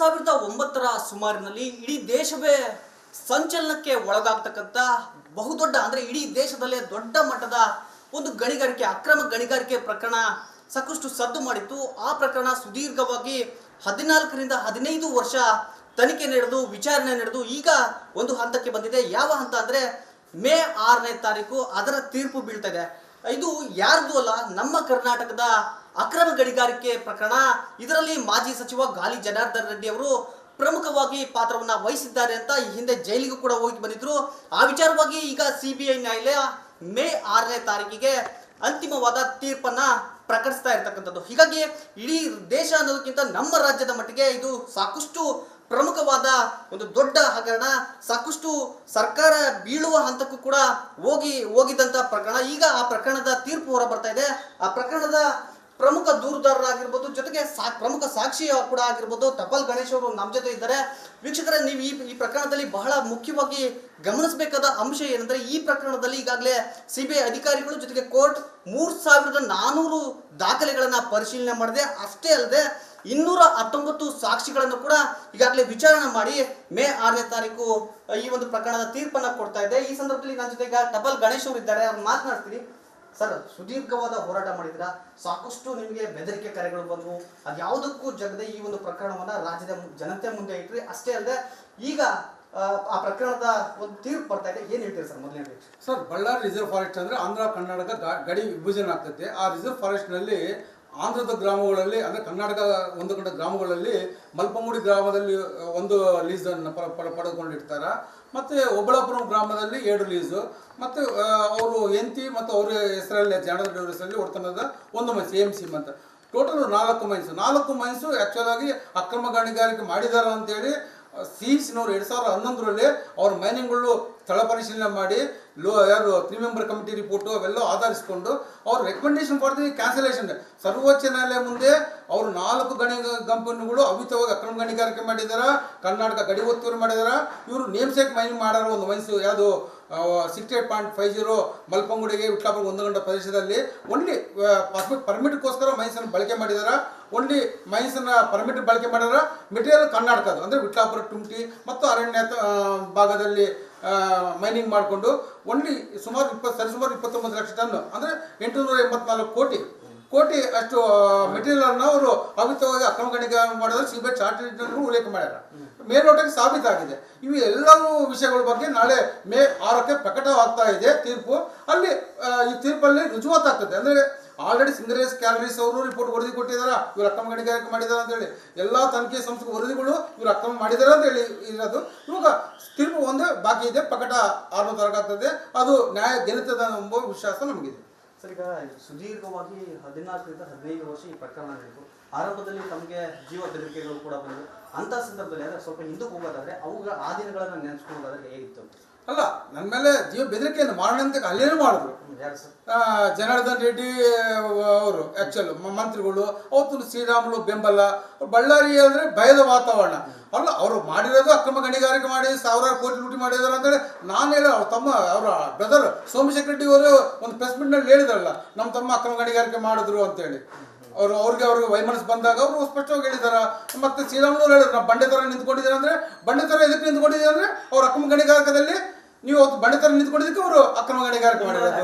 ಸಾವಿರದ ಒಂಬತ್ತರ ಸುಮಾರಿನಲ್ಲಿ ಇಡೀ ದೇಶವೇ ಸಂಚಲನಕ್ಕೆ ಒಳಗಾಗ್ತಕ್ಕಂಥ ಬಹುದೊಡ್ಡ, ಅಂದರೆ ಇಡೀ ದೇಶದಲ್ಲೇ ದೊಡ್ಡ ಮಟ್ಟದ ಒಂದು ಗಣಿಗಾರಿಕೆ, ಅಕ್ರಮ ಗಣಿಗಾರಿಕೆ ಪ್ರಕರಣ ಸಾಕಷ್ಟು ಸದ್ದು ಮಾಡಿತ್ತು. ಆ ಪ್ರಕರಣ ಸುದೀರ್ಘವಾಗಿ ಹದಿನಾಲ್ಕರಿಂದ ಹದಿನೈದು ವರ್ಷ ತನಿಖೆ ನಡೆದು, ವಿಚಾರಣೆ ನಡೆದು ಈಗ ಒಂದು ಹಂತಕ್ಕೆ ಬಂದಿದೆ. ಯಾವ ಹಂತ ಅಂದರೆ ಮೇ ಆರನೇ ತಾರೀಕು ಅದರ ತೀರ್ಪು ಬೀಳ್ತಾ ಇದೆ. ಇದು ಯಾರ್ದು ಅಲ್ಲ, ನಮ್ಮ ಕರ್ನಾಟಕದ ಅಕ್ರಮ ಗಣಿಗಾರಿಕೆ ಪ್ರಕರಣ. ಇದರಲ್ಲಿ ಮಾಜಿ ಸಚಿವ ಗಾಲಿ ಜನಾರ್ದನ್ ರೆಡ್ಡಿ ಅವರು ಪ್ರಮುಖವಾಗಿ ಪಾತ್ರವನ್ನ ವಹಿಸಿದ್ದಾರೆ ಅಂತ ಈ ಹಿಂದೆ ಜೈಲಿಗೂ ಕೂಡ ಹೋಗಿ ಬಂದಿದ್ರು. ಆ ವಿಚಾರವಾಗಿ ಈಗ ಸಿಬಿಐ ನ್ಯಾಯಾಲಯ ಮೇ ಆರನೇ ತಾರೀಕಿಗೆ ಅಂತಿಮವಾದ ತೀರ್ಪನ್ನ ಪ್ರಕಟಿಸ್ತಾ ಇರ್ತಕ್ಕಂಥದ್ದು. ಹೀಗಾಗಿ ಇಡೀ ದೇಶ ಅನ್ನೋದಕ್ಕಿಂತ ನಮ್ಮ ರಾಜ್ಯದ ಮಟ್ಟಿಗೆ ಇದು ಸಾಕಷ್ಟು ಪ್ರಮುಖವಾದ ಒಂದು ದೊಡ್ಡ ಹಗರಣ. ಸಾಕಷ್ಟು ಸರ್ಕಾರ ಬೀಳುವ ಹಂತಕ್ಕೂ ಕೂಡ ಹೋಗಿ ಹೋಗಿದ್ದಂಥ ಪ್ರಕರಣ. ಈಗ ಆ ಪ್ರಕರಣದ ತೀರ್ಪು ಹೊರ ಬರ್ತಾ ಇದೆ. ಆ ಪ್ರಕರಣದ ಪ್ರಮುಖ ದೂರದಾರರಾಗಿರ್ಬೋದು, ಜೊತೆಗೆ ಸಾ, ಪ್ರಮುಖ ಸಾಕ್ಷಿ ಕೂಡ ಆಗಿರ್ಬೋದು ತಪಲ್ ಗಣೇಶ್ ಅವರು ನಮ್ಮ ಜೊತೆ ಇದ್ದಾರೆ. ವೀಕ್ಷಕರೇ, ನೀವು ಈ ಈ ಪ್ರಕರಣದಲ್ಲಿ ಬಹಳ ಮುಖ್ಯವಾಗಿ ಗಮನಿಸಬೇಕಾದ ಅಂಶ ಏನಂದ್ರೆ, ಈ ಪ್ರಕರಣದಲ್ಲಿ ಈಗಾಗಲೇ ಸಿ ಬಿ ಐ ಅಧಿಕಾರಿಗಳು ಜೊತೆಗೆ ಕೋರ್ಟ್ ಮೂರು ಸಾವಿರದ ನಾನೂರು ದಾಖಲೆಗಳನ್ನು ಪರಿಶೀಲನೆ ಮಾಡಿದೆ. ಅಷ್ಟೇ ಅಲ್ಲದೆ, ಇನ್ನೂರ ಹತ್ತೊಂಬತ್ತು ಸಾಕ್ಷಿಗಳನ್ನು ಕೂಡ ಈಗಾಗಲೇ ವಿಚಾರಣೆ ಮಾಡಿ ಮೇ ಆರನೇ ತಾರೀಕು, ಈ ಒಂದು ಪ್ರಕರಣದ ತೀರ್ಪನ್ನ ಕೊಡ್ತಾ ಇದೆ. ಈ ಸಂದರ್ಭದಲ್ಲಿ ನನ್ನ ಜೊತೆಗೆ ಟಬಲ್ ಗಣೇಶ್ ಅವರು ಇದ್ದಾರೆ ಅವ್ರು ಮಾತನಾಡ್ತೀನಿ ಸರ್ ಸುದೀರ್ಘವಾದ ಹೋರಾಟ ಮಾಡಿದ್ರ ಸಾಕಷ್ಟು ನಿಮಗೆ ಬೆದರಿಕೆ ಕರೆಗಳು ಬಂದವು. ಅದ್ಯಾವುದಕ್ಕೂ ಜಗದೆ ಈ ಒಂದು ಪ್ರಕರಣವನ್ನ ರಾಜ್ಯದ ಜನತೆ ಮುಂದೆ ಇಟ್ರಿ. ಅಷ್ಟೇ ಅಲ್ಲದೆ ಈಗ ಆ, ಪ್ರಕರಣದ ಒಂದು ತೀರ್ಪು ಬರ್ತಾ ಇದೆ. ಏನ್ ಹೇಳ್ತೀರಿ ಸರ್ ಮೊದಲನೇ ಸರ್ ಬಳ್ಳಾರಿ ರಿಸರ್ವ್ ಫಾರೆಸ್ಟ್ ಅಂದ್ರೆ ಆಂಧ್ರ ಕರ್ನಾಟಕ ಗಡಿ ವಿಭಜನೆ ಆಗ್ತೈತೆ. ಆ ರಿಸರ್ವ್ ಫಾರೆಸ್ಟ್ನಲ್ಲಿ ಆಂಧ್ರದ ಗ್ರಾಮಗಳಲ್ಲಿ ಅಂದ್ರೆ ಕರ್ನಾಟಕ ಒಂದು ಕಡೆ ಗ್ರಾಮಗಳಲ್ಲಿ ಮಲ್ಪಮುಡಿ ಗ್ರಾಮದಲ್ಲಿ ಒಂದು ಲೀಸ್ ಅನ್ನು ಪ- ಪ- ಪಡೆದುಕೊಂಡಿರ್ತಾರ. ಮತ್ತೆ ಒಬ್ಬಳಾಪುರಂ ಗ್ರಾಮದಲ್ಲಿ ಎರಡು ರಿಲೀಸು ಮತ್ತೆ ಅವರು ಎಂತಿ ಮತ್ತು ಅವರ ಹೆಸರಲ್ಲಿ, ಜಾಣದ ಹೆಸರಲ್ಲಿ ಒಡ್ತನದ ಒಂದು ಮೈನ್ಸ್ ಎಂ ಸಿ ಅಂತ. ಟೋಟಲ್ ನಾಲ್ಕು ಮೈನ್ಸ್ ನಾಲ್ಕು ಮೈನ್ಸು ಆ್ಯಕ್ಚುಲಾಗಿ ಅಕ್ರಮ ಗಣಿಗಾರಿಕೆ ಮಾಡಿದಾರ ಅಂತೇಳಿ ಸಿಇಸಿನವರು ಎರಡು ಸಾವಿರದ ಹನ್ನೊಂದರಲ್ಲಿ ಅವ್ರ ಮೈನಿಂಗ್ಗಳು ಸ್ಥಳ ಪರಿಶೀಲನೆ ಮಾಡಿ, ಲೋ, ಯಾರು ತ್ರೀ ಮೆಂಬರ್ ಕಮಿಟಿ ರಿಪೋರ್ಟು ಅವೆಲ್ಲ ಆಧರಿಸಿಕೊಂಡು ಅವ್ರ ರೆಕಮೆಂಡೇಶನ್ ಫಾರ್ ದಿ ಕ್ಯಾನ್ಸಲೇಷನ್ ಸರ್ವೋಚ್ಚ ನ್ಯಾಯಾಲಯ ಮುಂದೆ ಅವರು ನಾಲ್ಕು ಗಣಿ ಕಂಪನಿಗಳು ಅವಿತವಾಗಿ ಅಕ್ರಮ ಗಣಿಗಾರಿಕೆ ಮಾಡಿದಾರ, ಕರ್ನಾಟಕ ಗಡಿ ಒತ್ತುವರಿ ಮಾಡಿದಾರ. ಇವರು ನೇಮ್ಸೇಕ್ ಮೈನಿಂಗ್ ಮಾಡಾರ ಒಂದು ಮೈನ್ಸು ಯಾವುದು sixty eight point five zero ಮಲ್ಪಂಗುಡಿಗೆ Vitlapura ಒಂದು ಗಂಟೆ ಪ್ರದೇಶದಲ್ಲಿ ಓನ್ಲಿ ಪರ್ಮಿಟ್ಗೋಸ್ಕರ ಮೈನ್ಸನ್ನು ಬಳಕೆ ಮಾಡಿದಾರ. ಓನ್ಲಿ ಮೈನ್ಸನ್ನ ಪರ್ಮಿಟ್ ಬಳಕೆ ಮಾಡಿದ್ರೆ. ಮೆಟೀರಿಯಲ್ ಕರ್ನಾಟಕದ್ದು, ಅಂದರೆ ವಿಟ್ಲಾಪುರ ಟುಮ್ಟಿ ಮತ್ತು ಅರಣ್ಯ ಭಾಗದಲ್ಲಿ ಮೈನಿಂಗ್ ಮಾಡಿಕೊಂಡು ಓನ್ಲಿ ಸುಮಾರು ಇಪ್ಪತ್ತು, ಸರಿಸುಮಾರು ಇಪ್ಪತ್ತೊಂಬತ್ತು ಲಕ್ಷ ಟನ್, ಅಂದರೆ ಎಂಟುನೂರ ಎಂಬತ್ನಾಲ್ಕು ಕೋಟಿ. ಕೋಟಿ ಅಷ್ಟು ಮೆಟೀರಿಯಲ್ ಅನ್ನು ಅವರು ಅವಿತವಾಗಿ ಅಕ್ರಮ ಗಣಿಗಾರಿಕೆ ಮಾಡಿದ್ರೆ, ಸಿಬಿಐ ಚಾರ್ಟ್ ಉಲ್ಲೇಖ ಮಾಡ್ಯಾರ. ಮೇಲ್ನೋಟಕ್ಕೆ ಸಾಬೀತಾಗಿದೆ. ಇವು ಎಲ್ಲರೂ ವಿಷಯಗಳ ಬಗ್ಗೆ ನಾಳೆ ಮೇ ಆರಕ್ಕೆ ಪ್ರಕಟವಾಗ್ತಾ ಇದೆ ತೀರ್ಪು. ಅಲ್ಲಿ ಈ ತೀರ್ಪಲ್ಲಿ ರುಜುವಾತಾಗ್ತದೆ. ಅಂದರೆ ಆಲ್ರೆಡಿ ಸಿಂಗರೇಸ್ ಕ್ಯಾಲರೀಸ್ ಅವರು ರಿಪೋರ್ಟ್ ವರದಿ ಕೊಟ್ಟಿದ್ದಾರೆ ಇವರು ಅಕ್ರಮ ಗಣಿಗಾರಿಕೆ ಮಾಡಿದ್ದಾರೆ ಅಂತೇಳಿ. ಎಲ್ಲ ತನಿಖೆ ಸಂಸ್ಥೆ ವರದಿಗಳು ಇವರು ಅಕ್ರಮ ಮಾಡಿದ್ದಾರೆ ಅಂತ ಹೇಳಿ ಇರೋದು. ಇವಾಗ ತೀರ್ಪು ಒಂದೇ ಬಾಕಿ ಇದೆ. ಪ್ರಕಟ ಆರು ತರಗಾಗ್ತದೆ ಅದು ನ್ಯಾಯ ಗೆಲ್ಲುತ್ತದೆ ಎಂಬ ವಿಶ್ವಾಸ ನಮಗಿದೆ. ಸರ್, ಈಗ ಸುದೀರ್ಘವಾಗಿ ಹದಿನಾಲ್ಕರಿಂದ ಹದಿನೈದು ವರ್ಷ ಈ ಪ್ರಕರಣ ನಡೆಯಿತು ಆರಂಭದಲ್ಲಿ ತಮಗೆ ಜೀವ ಬೆದರಿಕೆಗಳು ಕೂಡ ಬಂದವು. ಅಂತ ಸಂದರ್ಭದಲ್ಲಿ ಅಂದ್ರೆ ಸ್ವಲ್ಪ ಹಿಂದಕ್ಕೆ ಹೋಗೋದಾದ್ರೆ ಅವುಗಳ ಆ ದಿನಗಳನ್ನು ನೆನೆಸ್ಕೊಳ್ಳೋದಾದ್ರೆ ಹೇಗಿತ್ತು? ಅಲ್ಲ ನನ್ನ ಮೇಲೆ ಜೀವ ಬೆದರಿಕೆಯನ್ನು ಮಾಡೋಣ ಅಲ್ಲೇನು ಮಾಡಿದ್ರು. ಜನಾರ್ದನ್ ರೆಡ್ಡಿ ಅವರು ಆಕ್ಚುಲ್ ಮಂತ್ರಿಗಳು ಅವತ್ತು ಶ್ರೀರಾಮುಲು ಬೆಂಬಲ ಬಳ್ಳಾರಿ ಅಂದ್ರೆ ಭಯದ ವಾತಾವರಣ. ಅಲ್ಲ ಅವರು ಮಾಡಿರೋದು ಅಕ್ರಮ ಗಣಿಗಾರಿಕೆ ಮಾಡಿ ಸಾವಿರಾರು ಕೋಟಿ ಲೂಟಿ ಮಾಡಿದಾರೆ ಅಂತೇಳಿ ನಾನು ಹೇಳ ಅವ್ರ ತಮ್ಮ ಅವರ ಬ್ರದರ್ ಸೋಮಶೇಖರ್ ರೆಡ್ಡಿ ಅವರು ಒಂದು ಪ್ರೆಸ್ ಮೀಟ್ನಲ್ಲಿ ಹೇಳಿದ್ರಲ್ಲ ನಮ್ಮ ತಮ್ಮ ಅಕ್ರಮ ಗಣಿಗಾರಿಕೆ ಮಾಡಿದ್ರು ಅಂತೇಳಿ. ಅವರು ಅವ್ರಿಗೆ ಅವ್ರಿಗೆ ವೈಮನಸ್ ಬಂದಾಗ ಅವರು ಸ್ಪಷ್ಟವಾಗಿ ಹೇಳಿದಾರ. ಮತ್ತೆ ಶ್ರೀರಾಮುಲು ಹೇಳಿದ್ರು ನಾವು ಬಂಡೆ ಥರ ನಿಂತ್ಕೊಂಡಿದ್ದಾರೆ ಅಂದ್ರೆ ಬಂಡೆ ಥರ ಎದಕ್ಕೆ ನಿಂತ್ಕೊಂಡಿದ್ದಾರೆ ಅಂದ್ರೆ ಅವ್ರ ಅಕ್ರಮ ಗಣಿಗಾರಕದಲ್ಲಿ ನೀವು ಅವತ್ತು ಬಂಡೆ ಥರ ನಿಂತ್ಕೊಂಡಿದ್ದಕ್ಕೆ ಅವರು ಅಕ್ರಮ ಗಣಿಗಾರಿಕೆ ಮಾಡಿರೋದು.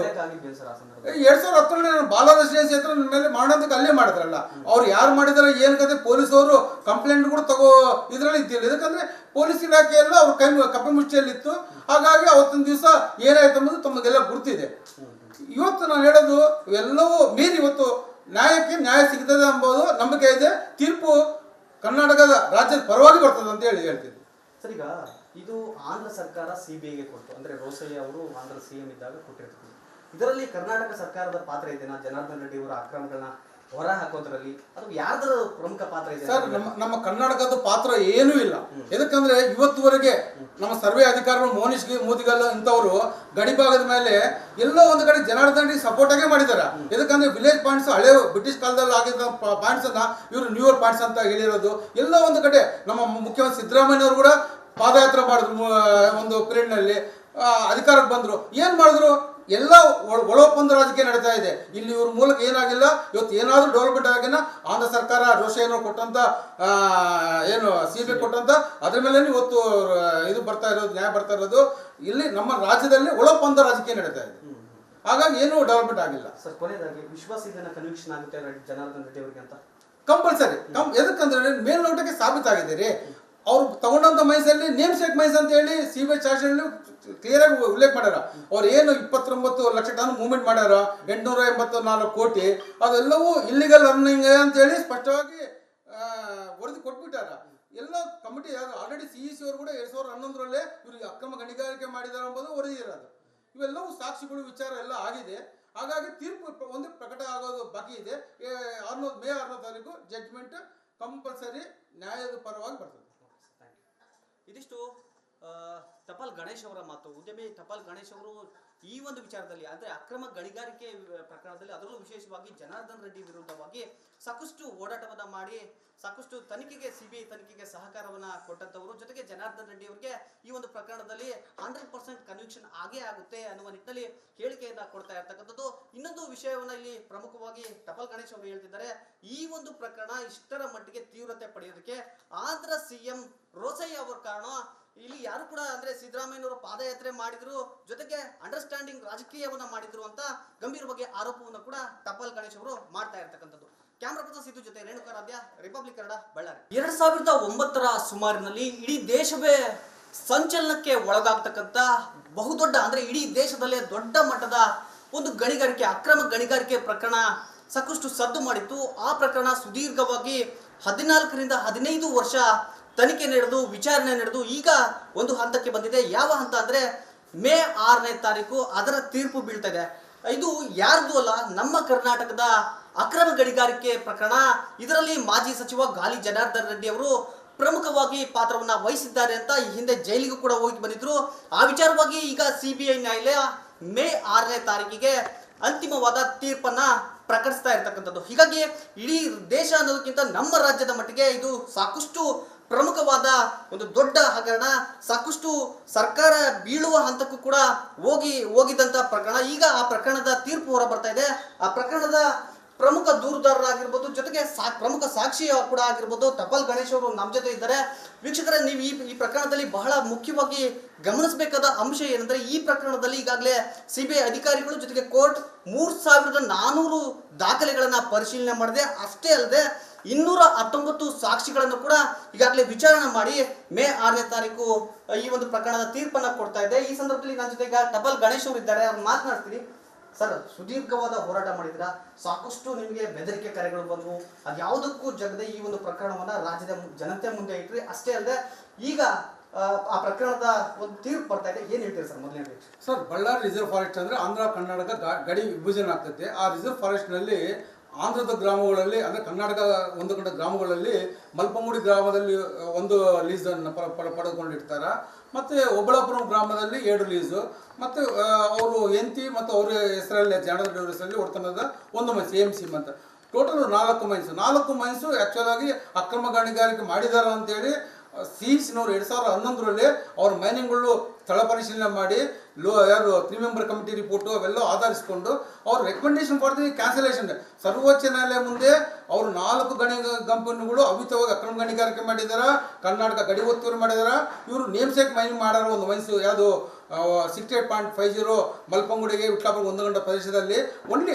ಎರಡ್ ಸಾವಿರದ ಹತ್ತರಲ್ಲಿ ನಾನು ಬಾಲ ರೆಸಿಡೆನ್ಸಿ ಹತ್ರ ನನ್ನ ಮೇಲೆ ಮಾಡೋದಕ್ಕೆ ಅಲ್ಲೇ ಮಾಡಿದ್ರಲ್ಲ ಅವ್ರು ಯಾರು ಮಾಡಿದಾರೆ ಏನು ಕತೆ ಪೊಲೀಸ್ ಅವರು ಕಂಪ್ಲೇಂಟ್ ಕೂಡ ತಗೋ ಇದರಲ್ಲಿ ಇದ್ದಿಲ್ಲ. ಯಾಕಂದ್ರೆ ಪೊಲೀಸ್ ಇಲಾಖೆ ಎಲ್ಲ ಅವ್ರ ಕೈ ಕಪ್ಪೆ ಮುಚ್ಚಿಯಲ್ಲಿತ್ತು ಹಾಗಾಗಿ ಅವತ್ತೊಂದು ದಿವಸ ಏನಾಯ್ತು ಅನ್ನೋದು ತಮಗೆಲ್ಲ ಗುರ್ತಿದೆ. ಇವತ್ತು ನಾನು ಹೇಳೋದು ಇವೆಲ್ಲವೂ ಮೀರಿ ಇವತ್ತು ನ್ಯಾಯಕ್ಕೆ ನ್ಯಾಯ ಸಿಗ್ತದೆ ಎಂಬುದು ನಂಬಿಕೆ ಇದೆ. ತೀರ್ಪು ಕರ್ನಾಟಕದ ರಾಜ್ಯದ ಪರವಾಗಿ ಬರ್ತದೆ ಅಂತ ಹೇಳಿ ಹೇಳ್ತೀನಿ. ಸರ್ ಈಗ ಇದು ಆಂಧ್ರ ಸರ್ಕಾರ ಸಿ ಬಿ ಐಗೆ ಕೊಟ್ಟು ಅಂದ್ರೆ ರೋಸಯ್ಯ ಅವರು ಆಂಧ್ರ ಸಿ ಎಂ ಇದ್ದಾಗ ಕೊಟ್ಟಿರ್ತಾರೆ ಇದರಲ್ಲಿ ಕರ್ನಾಟಕ ಸರ್ಕಾರದ ಪಾತ್ರ ಇದೆಯಾ ಜನಾರ್ದನ್ ರೆಡ್ಡಿ ಅವರ ಅಕ್ರಮಗಳನ್ನ ಹೊರ ಹಾಕೋದ್ರಲ್ಲಿ ಅದು ಯಾರ್ದು ಪ್ರಮುಖ ಪಾತ್ರ ಇದೆ ಸರ್ ನಮ್ಮ ನಮ್ಮ ಕರ್ನಾಟಕದ ಪಾತ್ರ ಏನೂ ಇಲ್ಲ. ಎದಕ್ಕಂದ್ರೆ ಇವತ್ತುವರೆಗೆ ನಮ್ಮ ಸರ್ವೆ ಅಧಿಕಾರಿಗಳು ಮೋನಿಶ್ ಮೋದಿಗಲ್ ಗಡಿ ಭಾಗದ ಮೇಲೆ ಎಲ್ಲೋ ಒಂದು ಕಡೆ ಜನಾರ್ದನ್ ಸಪೋರ್ಟ್ ಆಗೇ ಮಾಡಿದ್ದಾರೆ. ಎದಕ್ಕಂದ್ರೆ ವಿಲೇಜ್ ಪಾಯಿಂಟ್ಸ್ ಹಳೆ ಬ್ರಿಟಿಷ್ ಕಾಲದಲ್ಲಿ ಆಗಿದ್ದ ಪಾಯಿಂಟ್ಸ್ ಅನ್ನ ಇವರು ನ್ಯೂ ಇಯರ್ ಪಾಯಿಂಟ್ಸ್ ಅಂತ ಹೇಳಿರೋದು. ಎಲ್ಲೋ ಒಂದು ಕಡೆ ನಮ್ಮ ಮುಖ್ಯಮಂತ್ರಿ ಸಿದ್ದರಾಮಯ್ಯನವರು ಕೂಡ ಪಾದಯಾತ್ರೆ ಮಾಡಿದ್ರು ಒಂದು ಪೀರಿಯಡ್ನಲ್ಲಿ ಅಧಿಕಾರಕ್ಕೆ ಬಂದರು. ಏನು ಮಾಡಿದ್ರು? ಎಲ್ಲ ಒಳ- ಒಪ್ಪಂದ ರಾಜಕೀಯ ನಡೀತಾ ಇದೆ. ಇಲ್ಲಿ ಇವ್ರ ಮೂಲಕ ಏನಾಗಿಲ್ಲ ಇವತ್ತು ಏನಾದರೂ ಡೆವಲಪ್ಮೆಂಟ್ ಆಗಿನ ಆಂಧ್ರ ಸರ್ಕಾರ ರೋಷ ಏನೋ ಕೊಟ್ಟಂತ ಏನು ಸಿ ಬಿ ಕೊಟ್ಟಂತ ಅದ್ರ ಮೇಲೆ ಇವತ್ತು ಇದು ಬರ್ತಾ ಇರೋದು ನ್ಯಾಯ ಬರ್ತಾ ಇರೋದು. ಇಲ್ಲಿ ನಮ್ಮ ರಾಜ್ಯದಲ್ಲಿ ಒಳಒಪ್ಪಂದ ರಾಜಕೀಯ ನಡೀತಾ ಇದೆ. ಹಾಗಾಗಿ ಏನು ಡೆವಲಪ್ಮೆಂಟ್ ಆಗಿಲ್ಲ. ಸರ್ ಕೊನೆಯದಾಗಿ ವಿಶ್ವಾಸ ಇದನ್ನ ಕನ್ವಿಕ್ಷನ್ ಆಗುತ್ತೆ ಜನಾರ್ದನ್ ರೆಡ್ಡಿ ಅವರಿಗೆ ಅಂತ. ಕಂಪಲ್ಸರಿ ಕಂ ಎದಕ್ಕಂದ್ರೆ ಮೇಲ್ನೋಟಕ್ಕೆ ಸಾಬೀತಾಗಿದೆ ರೀ ಅವ್ರು ತಗೊಂಡಂತ ಮೈಸಲ್ಲಿ ನೇಮ್ ಶೇಕ್ ಮೈಸ್ ಅಂತ ಹೇಳಿ C B I charge clear ಆಗಿ ಉಲ್ಲೇಖ ಮಾಡ್ಯಾರ. ಅವ್ರು ಏನು ಇಪ್ಪತ್ತೊಂಬತ್ತು ಲಕ್ಷ ಟನ್ ಮೂವ್ಮೆಂಟ್ ಮಾಡ್ಯಾರ, ಎಂಟುನೂರ ಎಂಬತ್ತು ನಾಲ್ಕು ಕೋಟಿ, ಅದೆಲ್ಲವೂ ಇಲ್ಲಿಗಲ್ ಅರ್ನಿಂಗ್ ಅಂತ ಹೇಳಿ ಸ್ಪಷ್ಟವಾಗಿ ವರದಿ ಕೊಟ್ಬಿಟ್ಟಾರ. ಎಲ್ಲ committee already C E C ಅವರು ಕೂಡ ಎರಡ್ ಸಾವಿರದ ಹನ್ನೊಂದರಲ್ಲೇ ಇವರಿಗೆ ಅಕ್ರಮ ಗಣಿಗಾರಿಕೆ ಮಾಡಿದ್ದಾರೆ ಎಂಬುದು ವರದಿ ಇರೋದು. ಇವೆಲ್ಲವೂ ಸಾಕ್ಷಿಗಳು ವಿಚಾರ ಎಲ್ಲ ಆಗಿದೆ. ಹಾಗಾಗಿ ತೀರ್ಪು ಒಂದು ಪ್ರಕಟ ಆಗೋದು ಬಾಕಿ ಇದೆ. ಆರ್ನೂರು ಆರ್ನೋ ಮೇ ಆರನೇ ತಾರೀಕು ಜಡ್ಜ್ಮೆಂಟ್ ಕಂಪಲ್ಸರಿ ನ್ಯಾಯದ ಪರವಾಗಿ ಬರ್ತದೆ. ಇದಿಷ್ಟು ತಪಾಲ್ ಗಣೇಶ್ ಅವರ ಮಾತು. ಉದ್ಯಮಿ ತಪಾಲ್ ಗಣೇಶ್ ಅವರು ಈ ಒಂದು ವಿಚಾರದಲ್ಲಿ, ಅಂದ್ರೆ ಅಕ್ರಮ ಗಣಿಗಾರಿಕೆ ಪ್ರಕರಣದಲ್ಲಿ ಅದರಲ್ಲೂ ವಿಶೇಷವಾಗಿ ಜನಾರ್ದನ್ ರೆಡ್ಡಿ ವಿರುದ್ಧವಾಗಿ ಸಾಕಷ್ಟು ಓಡಾಟವನ್ನ ಮಾಡಿ, ಸಾಕಷ್ಟು ತನಿಖೆಗೆ, ಸಿಬಿಐ ತನಿಖೆಗೆ ಸಹಕಾರವನ್ನ ಕೊಟ್ಟಂತವರು ಜೊತೆಗೆ ಜನಾರ್ದನ್ ರೆಡ್ಡಿ ಅವರಿಗೆ ಈ ಒಂದು ಪ್ರಕರಣದಲ್ಲಿ ಹಂಡ್ರೆಡ್ ಪರ್ಸೆಂಟ್ ಕನ್ವಿಕ್ಷನ್ ಆಗೇ ಆಗುತ್ತೆ ಅನ್ನುವ ನಿಟ್ಟಿನಲ್ಲಿ ಹೇಳಿಕೆಯನ್ನ ಕೊಡ್ತಾ ಇರ್ತಕ್ಕಂಥದ್ದು. ಇನ್ನೊಂದು ವಿಷಯವನ್ನ ಇಲ್ಲಿ ಪ್ರಮುಖವಾಗಿ ತಪಲ್ ಗಣೇಶ್ ಅವರು ಹೇಳ್ತಿದ್ದಾರೆ. ಈ ಒಂದು ಪ್ರಕರಣ ಇಷ್ಟರ ಮಟ್ಟಿಗೆ ತೀವ್ರತೆ ಪಡೆಯೋದಕ್ಕೆ ಆಂಧ್ರ ಸಿಎಂ ರೋಸಯ್ಯ ಅವರ ಕಾರಣ ಇಲ್ಲಿ ಯಾರು ಕೂಡ ಅಂದ್ರೆ ಸಿದ್ದರಾಮಯ್ಯನವರು ಪಾದಯಾತ್ರೆ ಮಾಡಿದ್ರು, ಜೊತೆಗೆ ಅಂಡರ್ಸ್ಟ್ಯಾಂಡಿಂಗ್ ರಾಜಕೀಯವನ್ನ ಮಾಡಿದ್ರು ಅಂತ ಗಂಭೀರವಾಗಿ ಆರೋಪವನ್ನು ಕೂಡ ಟಪಾಲ್ ಗಣೇಶ್ ಅವರು ಮಾಡ್ತಾ ಇರ್ತಕ್ಕಂಥದ್ದು. ಕ್ಯಾಮ್ರಾ ಪರ್ಸನ್ ಸಿದ್ದು ಜೊತೆ ರೇಣುಕಾರಾಧ್ಯ ರಿಪಬ್ಲಿಕ್ ಕನ್ನಡ ಬಳ್ಳಾರಿ ಎರಡ್ ಸಾವಿರದ ಒಂಬತ್ತರ ಸುಮಾರಿನಲ್ಲಿ ಇಡೀ ದೇಶವೇ ಸಂಚಲನಕ್ಕೆ ಒಳಗಾಗ್ತಕ್ಕಂಥ ಬಹುದೊಡ್ಡ, ಅಂದರೆ ಇಡೀ ದೇಶದಲ್ಲೇ ದೊಡ್ಡ ಮಟ್ಟದ ಒಂದು ಗಣಿಗಾರಿಕೆ, ಅಕ್ರಮ ಗಣಿಗಾರಿಕೆ ಪ್ರಕರಣ ಸಾಕಷ್ಟು ಸದ್ದು ಮಾಡಿತ್ತು. ಆ ಪ್ರಕರಣ ಸುದೀರ್ಘವಾಗಿ ಹದಿನಾಲ್ಕರಿಂದ ಹದಿನೈದು ವರ್ಷ ತನಿಖೆ ನಡೆದು, ವಿಚಾರಣೆ ನಡೆದು ಈಗ ಒಂದು ಹಂತಕ್ಕೆ ಬಂದಿದೆ. ಯಾವ ಹಂತ ಅಂದರೆ ಮೇ ಆರನೇ ತಾರೀಕು ಅದರ ತೀರ್ಪು ಬೀಳ್ತದೆ. ಇದು ಯಾರ್ದು ಅಲ್ಲ, ನಮ್ಮ ಕರ್ನಾಟಕದ ಅಕ್ರಮ ಗಣಿಗಾರಿಕೆ ಪ್ರಕರಣ. ಇದರಲ್ಲಿ ಮಾಜಿ ಸಚಿವ ಗಾಲಿ ಜನಾರ್ದನ್ ರೆಡ್ಡಿ ಅವರು ಪ್ರಮುಖವಾಗಿ ಪಾತ್ರವನ್ನ ವಹಿಸಿದ್ದಾರೆ ಅಂತ ಈ ಹಿಂದೆ ಜೈಲಿಗೂ ಕೂಡ ಹೋಗಿ ಬಂದಿದ್ರು. ಆ ವಿಚಾರವಾಗಿ ಈಗ ಸಿಬಿಐ ನ್ಯಾಯಾಲಯ ಮೇ ಆರನೇ ತಾರೀಕಿಗೆ ಅಂತಿಮವಾದ ತೀರ್ಪನ್ನ ಪ್ರಕಟಿಸ್ತಾ ಇರ್ತಕ್ಕಂಥದ್ದು. ಹೀಗಾಗಿ ಇಡೀ ದೇಶ ಅನ್ನೋದಕ್ಕಿಂತ ನಮ್ಮ ರಾಜ್ಯದ ಮಟ್ಟಿಗೆ ಇದು ಸಾಕಷ್ಟು ಪ್ರಮುಖವಾದ ಒಂದು ದೊಡ್ಡ ಹಗರಣ, ಸಾಕಷ್ಟು ಸರ್ಕಾರ ಬೀಳುವ ಹಂತಕ್ಕೂ ಕೂಡ ಹೋಗಿ ಹೋಗಿದ್ದಂತ ಪ್ರಕರಣ. ಈಗ ಆ ಪ್ರಕರಣದ ತೀರ್ಪು ಹೊರ ಬರ್ತಾ ಇದೆ. ಆ ಪ್ರಕರಣದ ಪ್ರಮುಖ ದೂರದಾರರಾಗಿರ್ಬೋದು, ಜೊತೆಗೆ ಸಾ, ಪ್ರಮುಖ ಸಾಕ್ಷಿ ಕೂಡ ಆಗಿರ್ಬೋದು, ತಪಲ್ ಗಣೇಶ್ ಅವರು ನಮ್ಮ ಜೊತೆ ಇದ್ದಾರೆ. ವೀಕ್ಷಕರೇ, ನೀವು ಈ ಈ ಪ್ರಕರಣದಲ್ಲಿ ಬಹಳ ಮುಖ್ಯವಾಗಿ ಗಮನಿಸಬೇಕಾದ ಅಂಶ ಏನಂದ್ರೆ, ಈ ಪ್ರಕರಣದಲ್ಲಿ ಈಗಾಗಲೇ ಸಿಬಿಐ ಅಧಿಕಾರಿಗಳು ಜೊತೆಗೆ ಕೋರ್ಟ್ ಮೂರು ಸಾವಿರದ ನಾನೂರು ದಾಖಲೆಗಳನ್ನು ಪರಿಶೀಲನೆ ಮಾಡಿದೆ. ಅಷ್ಟೇ ಅಲ್ಲದೆ, ಇನ್ನೂರ ಹತ್ತೊಂಬತ್ತು ಸಾಕ್ಷಿಗಳನ್ನು ಕೂಡ ಈಗಾಗಲೇ ವಿಚಾರಣೆ ಮಾಡಿ ಮೇ ಆರನೇ ತಾರೀಕು, ಈ ಒಂದು ಪ್ರಕರಣದ ತೀರ್ಪನ್ನ ಕೊಡ್ತಾ ಇದೆ. ಈ ಸಂದರ್ಭದಲ್ಲಿ ನನ್ನ ಜೊತೆ ಈಗ ಟಬಲ್ ಗಣೇಶ್ ಅವರು ಇದ್ದಾರೆ. ಅವ್ರು ಮಾತನಾಡ್ತೀನಿ ಸರ್ ಸುದೀರ್ಘವಾದ ಹೋರಾಟ ಮಾಡಿದ್ರ ಸಾಕಷ್ಟು ನಿಮಗೆ ಬೆದರಿಕೆ ಕರೆಗಳು ಬಂದವು. ಅದು ಯಾವುದಕ್ಕೂ ಜಗದೆ ಈ ಒಂದು ಪ್ರಕರಣವನ್ನ ರಾಜ್ಯದ ಜನತೆ ಮುಂದೆ ಇಟ್ರಿ. ಅಷ್ಟೇ ಅಲ್ಲದೆ ಈಗ ಆ, ಪ್ರಕರಣದ ಒಂದು ತೀರ್ಪು ಬರ್ತಾ ಇದೆ. ಏನ್ ಹೇಳ್ತೀರಿ ಸರ್ ಮೊದಲನೇ ಸರ್ ಬಳ್ಳಾರಿ ರಿಸರ್ವ್ ಫಾರೆಸ್ಟ್ ಅಂದ್ರೆ ಆಂಧ್ರ ಕರ್ನಾಟಕ ಗಡಿ ವಿಭಜನೆ ಆಗ್ತೈತೆ. ಆ ರಿಸರ್ವ್ ಫಾರೆಸ್ಟ್ನಲ್ಲಿ ಆಂಧ್ರದ ಗ್ರಾಮಗಳಲ್ಲಿ ಅಂದ್ರೆ ಕರ್ನಾಟಕ ಒಂದು ಕಡೆ ಗ್ರಾಮಗಳಲ್ಲಿ ಮಲ್ಪಮುಡಿ ಗ್ರಾಮದಲ್ಲಿ ಒಂದು ಲೀಸ್ ಅನ್ನು ಪ- ಪ- ಪಡೆದುಕೊಂಡಿರ್ತಾರ. ಮತ್ತೆ ಒಬ್ಬಳಾಪುರಂ ಗ್ರಾಮದಲ್ಲಿ ಎರಡು ಲೀಸು ಮತ್ತೆ ಅವರು ಎಂತಿ ಮತ್ತು ಅವ್ರ ಹೆಸರಲ್ಲಿ ಜಾಣದ ಹೆಸರಲ್ಲಿ ಒಡ್ತನದ ಒಂದು ಮೈನ್ಸ್ ಎಂ ಸಿ ಅಂತ ಟೋಟಲ್ ನಾಲ್ಕು ಮೈನ್ಸ್ ನಾಲ್ಕು ಮೈನ್ಸು ಆ್ಯಕ್ಚುಲಾಗಿ ಅಕ್ರಮ ಗಣಿಗಾರಿಕೆ ಮಾಡಿದಾರ ಅಂತೇಳಿ ಸಿಇಸಿನವರು ಎರಡು ಸಾವಿರದ ಹನ್ನೊಂದರಲ್ಲಿ ಅವ್ರ ಮೈನಿಂಗ್ಗಳು ಸ್ಥಳ ಪರಿಶೀಲನೆ ಮಾಡಿ, ಲೋ ಯಾರು ತ್ರೀ ಮೆಂಬರ್ ಕಮಿಟಿ ರಿಪೋರ್ಟು ಅವೆಲ್ಲ ಆಧರಿಸಿಕೊಂಡು ಅವ್ರ ರೆಕಮೆಂಡೇಶನ್ ಫಾರ್ ದಿ ಕ್ಯಾನ್ಸಲೇಷನ್ ಸರ್ವೋಚ್ಚ ನ್ಯಾಯಾಲಯ ಮುಂದೆ ಅವರು ನಾಲ್ಕು ಗಣಿ ಕಂಪನಿಗಳು ಅವಿತವಾಗಿ ಅಕ್ರಮ ಗಣಿಗಾರಿಕೆ ಮಾಡಿದಾರ, ಕರ್ನಾಟಕ ಗಡಿ ಒತ್ತುವರಿ ಮಾಡಿದಾರ, ಇವರು ನೇಮ್ಸೇಕ್ ಮೈನಿಂಗ್ ಮಾಡಾರ ಒಂದು ಮೈನ್ಸು ಯಾವುದು sixty eight point five zero ಮಲ್ಪಂಗುಡಿಗೆ Vitlapura ಒಂದು ಗಂಟೆ ಪ್ರದೇಶದಲ್ಲಿ ಓನ್ಲಿ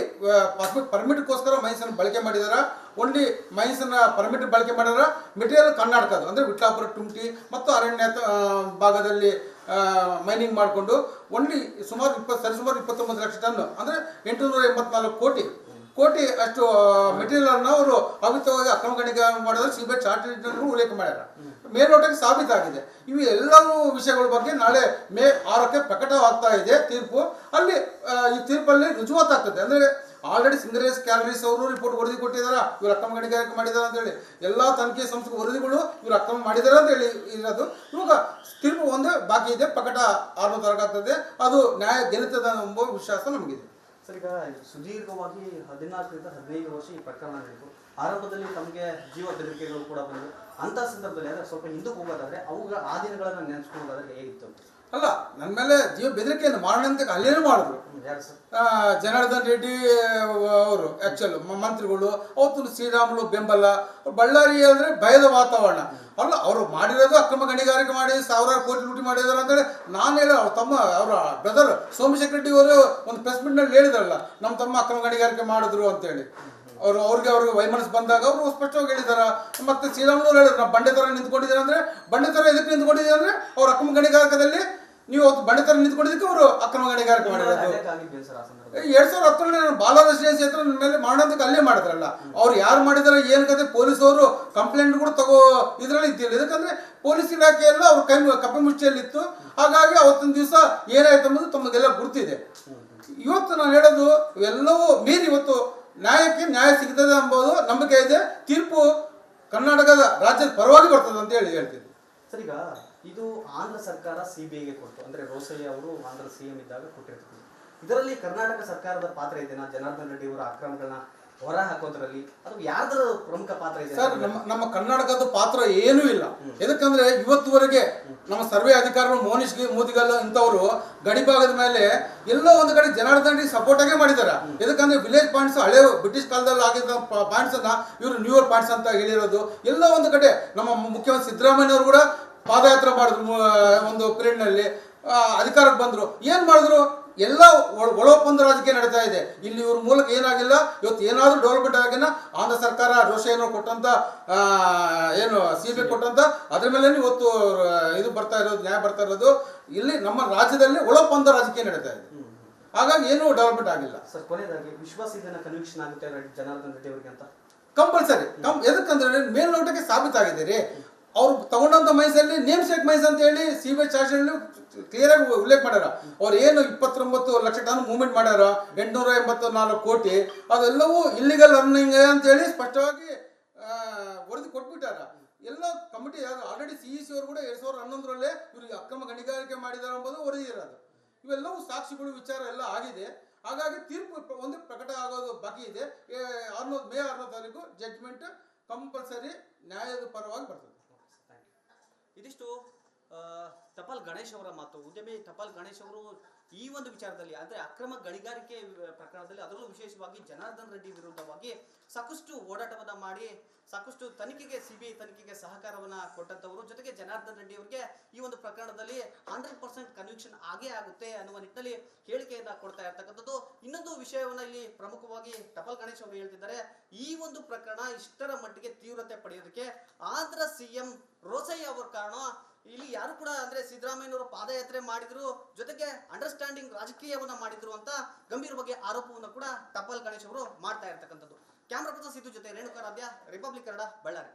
ಪರ್ಮಿಟ್ಗೋಸ್ಕರ ಮೈನ್ಸನ್ನು ಬಳಕೆ ಮಾಡಿದಾರ. ಓನ್ಲಿ ಮೈನ್ಸನ್ನ ಪರ್ಮಿಟ್ ಬಳಕೆ ಮಾಡಿದ್ರೆ. ಮೆಟೀರಿಯಲ್ ಕರ್ನಾಟಕದ್ದು, ಅಂದರೆ ವಿಟ್ಲಾಪುರ, ಟುಮ್ಟಿ ಮತ್ತು ಅರಣ್ಯ ಭಾಗದಲ್ಲಿ ಮೈನಿಂಗ್ ಮಾಡಿಕೊಂಡು ಓನ್ಲಿ ಸುಮಾರು ಇಪ್ಪತ್ತು, ಸರಿಸುಮಾರು ಇಪ್ಪತ್ತೊಂಬತ್ತು ಲಕ್ಷ ಟನ್, ಅಂದರೆ ಎಂಟುನೂರ ಎಂಬತ್ನಾಲ್ಕು ಕೋಟಿ ಕೋಟಿ ಅಷ್ಟು ಮೆಟೀರಿಯಲ್ ಅನ್ನು ಅವರು ಅವಿತವಾಗಿ ಅಕ್ರಮ ಗಣಿಗಾರಿಕೆ ಮಾಡಿದ್ರೆ ಸಿಬಿಐ ಚಾರ್ಟ್ ಉಲ್ಲೇಖ ಮಾಡ್ಯಾರ. ಮೇಲ್ನೋಟಕ್ಕೆ ಸಾಬೀತಾಗಿದೆ. ಇವು ಎಲ್ಲವೂ ವಿಷಯಗಳ ಬಗ್ಗೆ ನಾಳೆ ಮೇ ಆರಕ್ಕೆ ಪ್ರಕಟವಾಗ್ತಾ ಇದೆ ತೀರ್ಪು. ಅಲ್ಲಿ ಈ ತೀರ್ಪಲ್ಲಿ ರುಜುವಾತಾಗ್ತದೆ. ಅಂದರೆ ಆಲ್ರೆಡಿ ಸಿಂಗರೇಸ್ ಕ್ಯಾಲರೀಸ್ ಅವರು ರಿಪೋರ್ಟ್ ವರದಿ ಕೊಟ್ಟಿದ್ದಾರೆ ಇವ್ರು ಅಕ್ರಮ ಗಣಿಗಾರಿಕೆ ಮಾಡಿದ್ದಾರೆ ಅಂತ ಹೇಳಿ. ಎಲ್ಲ ತನಿಖೆ ಸಂಸ್ಥೆ ವರದಿಗಳು ಇವರು ಅಕ್ರಮ ಮಾಡಿದ್ದಾರೆ ಅಂತ ಹೇಳಿ ಇರೋದು. ಇವಾಗ ತೀರ್ಪು ಒಂದೇ ಬಾಕಿ ಇದೆ. ಪ್ರಕಟ ಆರು ತರಗಾಗ್ತದೆ ಅದು ನ್ಯಾಯ ಗೆಲ್ಲುತ್ತದೆ ಎಂಬ ವಿಶ್ವಾಸ ನಮಗಿದೆ. ಸರ್, ಈಗ ಸುದೀರ್ಘವಾಗಿ ಹದಿನಾಲ್ಕರಿಂದ ಹದಿನೈದು ವರ್ಷ ಈ ಪ್ರಕರಣ ನಡೆಯಿತು ಆರಂಭದಲ್ಲಿ ತಮಗೆ ಜೀವ ಬೆದರಿಕೆಗಳು ಕೂಡ ಬಂದವು. ಅಂತ ಸಂದರ್ಭದಲ್ಲಿ ಅಂದ್ರೆ ಸ್ವಲ್ಪ ಹಿಂದಕ್ಕೆ ಹೋಗೋದಾದ್ರೆ, ಅವುಗಳ ಆ ದಿನಗಳನ್ನ ನೆನೆಸ್ಕೊಳ್ಳೋದಾದ್ರೆ ಹೇಗಿತ್ತು? ಅಲ್ಲ ನನ್ನ ಮೇಲೆ ಜೀವ ಬೆದರಿಕೆಯನ್ನು ಮಾಡೋಣ ಅಂತ ಅಲ್ಲೇನು ಮಾಡಿದ್ರು. ಜನಾರ್ದನ್ ರೆಡ್ಡಿ ಅವರು ಆಕ್ಚುಲ್ ಮಂತ್ರಿಗಳು ಅವತ್ತು ಶ್ರೀರಾಮುಲು ಬೆಂಬಲ ಬಳ್ಳಾರಿ ಅಂದ್ರೆ ಭಯದ ವಾತಾವರಣ. ಅಲ್ಲ ಅವರು ಮಾಡಿರೋದು ಅಕ್ರಮ ಗಣಿಗಾರಿಕೆ ಮಾಡಿ ಸಾವಿರಾರು ಕೋಟಿ ಲೂಟಿ ಮಾಡಿದಾರೆ ಅಂತೇಳಿ ನಾನು ಹೇಳ ಅವ್ರ ತಮ್ಮ ಅವರ ಬ್ರದರ್ ಸೋಮಶೇಖರ್ ರೆಡ್ಡಿ ಅವರು ಒಂದು ಪ್ರೆಸ್ ಮೀಟ್ನಲ್ಲಿ ಹೇಳಿದ್ರಲ್ಲ ನಮ್ಮ ತಮ್ಮ ಅಕ್ರಮ ಗಣಿಗಾರಿಕೆ ಮಾಡಿದ್ರು ಅಂತೇಳಿ ಅವರು ಅವ್ರಿಗೆ ಅವ್ರಿಗೆ ವೈಮನಸ್ ಬಂದಾಗ ಅವರು ಸ್ಪಷ್ಟವಾಗಿ ಹೇಳಿದಾರ. ಮತ್ತೆ ಶ್ರೀರಾಮುಲು ಹೇಳಿದ್ರು ನಾವು ಬಂಡೆ ಥರ ನಿಂತ್ಕೊಂಡಿದ್ದಾರೆ ಅಂದ್ರೆ ಬಂಡೆ ಥರ ಎದಕ್ಕೆ ನಿಂತ್ಕೊಂಡಿದ್ದಾರೆ ಅಂದ್ರೆ ಅವ್ರ ಅಕ್ರಮ ಗಣಿಗಾರಿಕೆದಲ್ಲಿ ನೀವು ಅವತ್ತು ಬಂಡೆ ನಿಂತ್ಕೊಂಡಿದ್ದಕ್ಕೆ ಅವರು ಅಕ್ರಮ ಗಣಿಗಾರಿಕೆ ಮಾಡಿರೋದು. ಎರಡ್ ಸಾವಿರ ಹತ್ತರಲ್ಲಿ ನಾನು ಬಾಲ ರೆಸಿಡೆನ್ಸಿ ಹತ್ರ ನನ್ನ ಮೇಲೆ ಮಾಡೋದಕ್ಕೆ ಅಲ್ಲೇ ಮಾಡಿದ್ರಲ್ಲ ಅವ್ರು ಯಾರು ಮಾಡಿದಾರೆ ಏನ್ ಕತೆ ಪೊಲೀಸ್ ಅವರು ಕಂಪ್ಲೇಂಟ್ ಕೂಡ ತಗೋ ಇದ್ರಲ್ಲಿ ಇದ್ದಿಲ್ಲ. ಯಾಕಂದ್ರೆ ಪೊಲೀಸ್ ಇಲಾಖೆ ಎಲ್ಲ ಅವ್ರ ಕೈ ಕಪ್ಪೆ ಮುಷ್ಟಿಯಲ್ಲಿತ್ತು. ಹಾಗಾಗಿ ಅವತ್ತೊಂದು ದಿವಸ ಏನಾಯ್ತು ಅನ್ನೋದು ತಮಗೆಲ್ಲ ಗುರ್ತಿದೆ. ಇವತ್ತು ನಾನು ಹೇಳೋದು ಎಲ್ಲವೂ ಮೀರಿ ಇವತ್ತು ನ್ಯಾಯಕ್ಕೆ ನ್ಯಾಯ ಸಿಗ್ತದೆ ಎಂಬುದು ನಂಬಿಕೆ ಇದೆ. ತೀರ್ಪು ಕರ್ನಾಟಕದ ರಾಜ್ಯದ ಪರವಾಗಿ ಬರ್ತದೆ ಅಂತ ಹೇಳಿ ಹೇಳ್ತೀನಿ. ಸರ್ ಈಗ ಇದು ಆಂಧ್ರ ಸರ್ಕಾರ ಸಿಬಿಐಗೆ ಕೊಟ್ಟು ಅಂದ್ರೆ ರೋಸಯ್ಯ ಅವರು ಆಂಧ್ರ ಸಿಎಂ ಇದ್ದಾಗ ಕೊಟ್ಟಿರ್ತಾರೆ ಇದರಲ್ಲಿ ಕರ್ನಾಟಕ ಸರ್ಕಾರದ ಪಾತ್ರ ಇದೆಯಾ ಜನಾರ್ದನ್ ರೆಡ್ಡಿ ಅವರ ಅಕ್ರಮಗಳನ್ನ ಹೊರ ಹಾಕೋದ್ರಲ್ಲಿ ಅದು ಯಾರ್ದ್ರ ಪ್ರಮುಖ ಪಾತ್ರ ಇದೆ ಸರ್ ನಮ್ಮ ನಮ್ಮ ಕರ್ನಾಟಕದ ಪಾತ್ರ ಏನೂ ಇಲ್ಲ. ಎದಕ್ಕಂದ್ರೆ ಇವತ್ತುವರೆಗೆ ನಮ್ಮ ಸರ್ವೆ ಅಧಿಕಾರಿಗಳು ಮೋನಿಶ್ ಮೋದಿಗಲ್ ಇಂಥವರು ಗಡಿ ಭಾಗದ ಮೇಲೆ ಎಲ್ಲೋ ಒಂದು ಕಡೆ ಜನಾರ್ದನ್ ರೆಡ್ಡಿ ಸಪೋರ್ಟ್ ಆಗೇ ಮಾಡಿದ್ದಾರೆ. ಎದಕ್ಕಂದ್ರೆ ವಿಲೇಜ್ ಪಾಯಿಂಟ್ಸ್ ಹಳೆ ಬ್ರಿಟಿಷ್ ಕಾಲದಲ್ಲಿ ಆಗಿದ್ದ ಪಾಯಿಂಟ್ಸ್ ಅನ್ನ ಇವರು ನ್ಯೂಯರ್ ಪಾಯಿಂಟ್ಸ್ ಅಂತ ಹೇಳಿರೋದು. ಎಲ್ಲೋ ಒಂದು ಕಡೆ ನಮ್ಮ ಮುಖ್ಯಮಂತ್ರಿ ಸಿದ್ದರಾಮಯ್ಯ ಅವರು ಕೂಡ ಪಾದಯಾತ್ರೆ ಮಾಡಿದ್ರು ಒಂದು ಪೀರಿಯಡ್ನಲ್ಲಿ ಅಧಿಕಾರಕ್ಕೆ ಬಂದರು. ಏನು ಮಾಡಿದ್ರು? ಎಲ್ಲ ಒಳ- ಒಳ ಒಪ್ಪಂದ ರಾಜಕೀಯ ನಡೀತಾ ಇದೆ. ಇಲ್ಲಿ ಇವ್ರ ಮೂಲಕ ಏನಾಗಿಲ್ಲ. ಇವತ್ತು ಏನಾದರೂ ಡೆವಲಪ್ಮೆಂಟ್ ಆಗಿನ ಆಂಧ್ರ ಸರ್ಕಾರ ರೋಷೇನು ಕೊಟ್ಟಂತ ಆ, ಏನು ಸಿ ಬಿ ಕೊಟ್ಟಂತ ಅದ್ರ ಮೇಲೆ ಇವತ್ತು ಇದು ಬರ್ತಾ ಇರೋದು ನ್ಯಾಯ ಬರ್ತಾ ಇರೋದು. ಇಲ್ಲಿ ನಮ್ಮ ರಾಜ್ಯದಲ್ಲಿ ಒಳ ಒಪ್ಪಂದ ರಾಜಕೀಯ ನಡೀತಾ ಇದೆ. ಹಾಗಾಗಿ ಏನೂ ಡೆವಲಪ್ಮೆಂಟ್ ಆಗಿಲ್ಲ. ಸರ್ ಕೊನೆಯದಾಗಿ ವಿಶ್ವಾಸ ಇದನ್ನ ಕನ್ವಿಕ್ಷನ್ ಆಗುತ್ತೆ ಜನಾರ್ದನ್ ರೆಡ್ಡಿ ಅವರಿಗೆ ಅಂತ? ಕಂಪಲ್ಸರಿ. ಕಂ ಎದಕ್ಕಂದ್ರೆ ಮೇಲ್ನೋಟಕ್ಕೆ ಸಾಬೀತಾಗಿದೆ ರೀ ಅವ್ರು ತಗೊಂಡಂತ ಮೈಸಲ್ಲಿ ನೇಮ್ ಸೆಟ್ ಮೈಸ್ ಅಂತ ಹೇಳಿ C B I charge clear ಆಗಿ ಉಲ್ಲೇಖ ಮಾಡ್ಯಾರ. ಅವ್ರು ಏನು ಇಪ್ಪತ್ತೊಂಬತ್ತು ಲಕ್ಷ ಟನ್ ಮೂವ್ಮೆಂಟ್ ಮಾಡ್ಯಾರ ಎಂಟುನೂರ ಎಂಬತ್ತು ನಾಲ್ಕು ಕೋಟಿ ಅದೆಲ್ಲವೂ ಇಲ್ಲಿಗಲ್ ಅರ್ನಿಂಗ್ ಅಂತ ಹೇಳಿ ಸ್ಪಷ್ಟವಾಗಿ ವರದಿ ಕೊಟ್ಬಿಟ್ಟಾರ ಎಲ್ಲ committee already C E C ಅವರು ಕೂಡ ಎರಡ್ ಸಾವಿರದ ಹನ್ನೊಂದರಲ್ಲೇ ಇವ್ರಿಗೆ ಅಕ್ರಮ ಗಣಿಗಾರಿಕೆ ಮಾಡಿದ್ದಾರೆ ಎಂಬುದು ವರದಿ ಇರೋದು. ಇವೆಲ್ಲವೂ ಸಾಕ್ಷಿಗಳು ವಿಚಾರ ಎಲ್ಲ ಆಗಿದೆ. ಹಾಗಾಗಿ ತೀರ್ಪು ಒಂದು ಪ್ರಕಟ ಆಗೋದು ಬಾಕಿ ಇದೆ. ಏ, ಆರ್ನೋ ಮೇ ಆರನೇ ತಾರೀಕು ಜಡ್ಜ್ಮೆಂಟ್ ಕಂಪಲ್ಸರಿ ನ್ಯಾಯದ ಪರವಾಗಿ ಬರ್ತದೆ. ಇದಿಷ್ಟು ತಪಾಲ್ ಗಣೇಶ್ ಅವರ ಮಾತು. ಉದ್ಯಮಿ ಟಪಾಲ್ ಗಣೇಶ್ ಅವರು ಈ ಒಂದು ವಿಚಾರದಲ್ಲಿ, ಅಂದ್ರೆ ಅಕ್ರಮ ಗಣಿಗಾರಿಕೆ ಪ್ರಕರಣದಲ್ಲಿ ಅದರಲ್ಲೂ ವಿಶೇಷವಾಗಿ ಜನಾರ್ದನ್ ರೆಡ್ಡಿ ವಿರುದ್ಧವಾಗಿ ಸಾಕಷ್ಟು ಓಡಾಟವನ್ನ ಮಾಡಿ, ಸಾಕಷ್ಟು ತನಿಖೆಗೆ, ಸಿಬಿಐ ತನಿಖೆಗೆ ಸಹಕಾರವನ್ನ ಕೊಟ್ಟಂತವರು ಜೊತೆಗೆ ಜನಾರ್ದನ್ ರೆಡ್ಡಿ ಅವರಿಗೆ ಈ ಒಂದು ಪ್ರಕರಣದಲ್ಲಿ ಹಂಡ್ರೆಡ್ ಪರ್ಸೆಂಟ್ ಕನ್ವಿಕ್ಷನ್ ಆಗೇ ಆಗುತ್ತೆ ಅನ್ನುವ ನಿಟ್ಟಿನಲ್ಲಿ ಹೇಳಿಕೆಯನ್ನು ಕೊಡ್ತಾ ಇರ್ತಕ್ಕಂಥದ್ದು. ಇನ್ನೊಂದು ವಿಷಯವನ್ನ ಇಲ್ಲಿ ಪ್ರಮುಖವಾಗಿ ಟಪಾಲ್ ಗಣೇಶ್ ಅವರು ಹೇಳ್ತಿದ್ದಾರೆ. ಈ ಒಂದು ಪ್ರಕರಣ ಇಷ್ಟರ ಮಟ್ಟಿಗೆ ತೀವ್ರತೆ ಪಡೆಯೋದಕ್ಕೆ ಆಂಧ್ರ ಸಿಎಂ ರೋಸಯ್ಯ ಅವರ ಕಾರಣ. ಇಲ್ಲಿ ಯಾರು ಕೂಡ ಅಂದ್ರೆ ಸಿದ್ದರಾಮಯ್ಯನವರು ಪಾದಯಾತ್ರೆ ಮಾಡಿದ್ರು, ಜೊತೆಗೆ ಅಂಡರ್ಸ್ಟ್ಯಾಂಡಿಂಗ್ ರಾಜಕೀಯವನ್ನ ಮಾಡಿದ್ರು ಅಂತ ಗಂಭೀರ ಬಗ್ಗೆ ಆರೋಪವನ್ನು ಕೂಡ ಟಪಾಲ್ ಗಣೇಶ್ ಅವರು ಮಾಡ್ತಾ ಇರ್ತಕ್ಕಂಥದ್ದು. ಕ್ಯಾಮ್ರಾ ಪರ್ಸನ್ ಸಿದ್ದು ಜೊತೆ ರೇಣುಕಾರಾಧ್ಯ ರಿಪಬ್ಲಿಕ್ ಕನ್ನಡ ಬಳ್ಳಾರಿ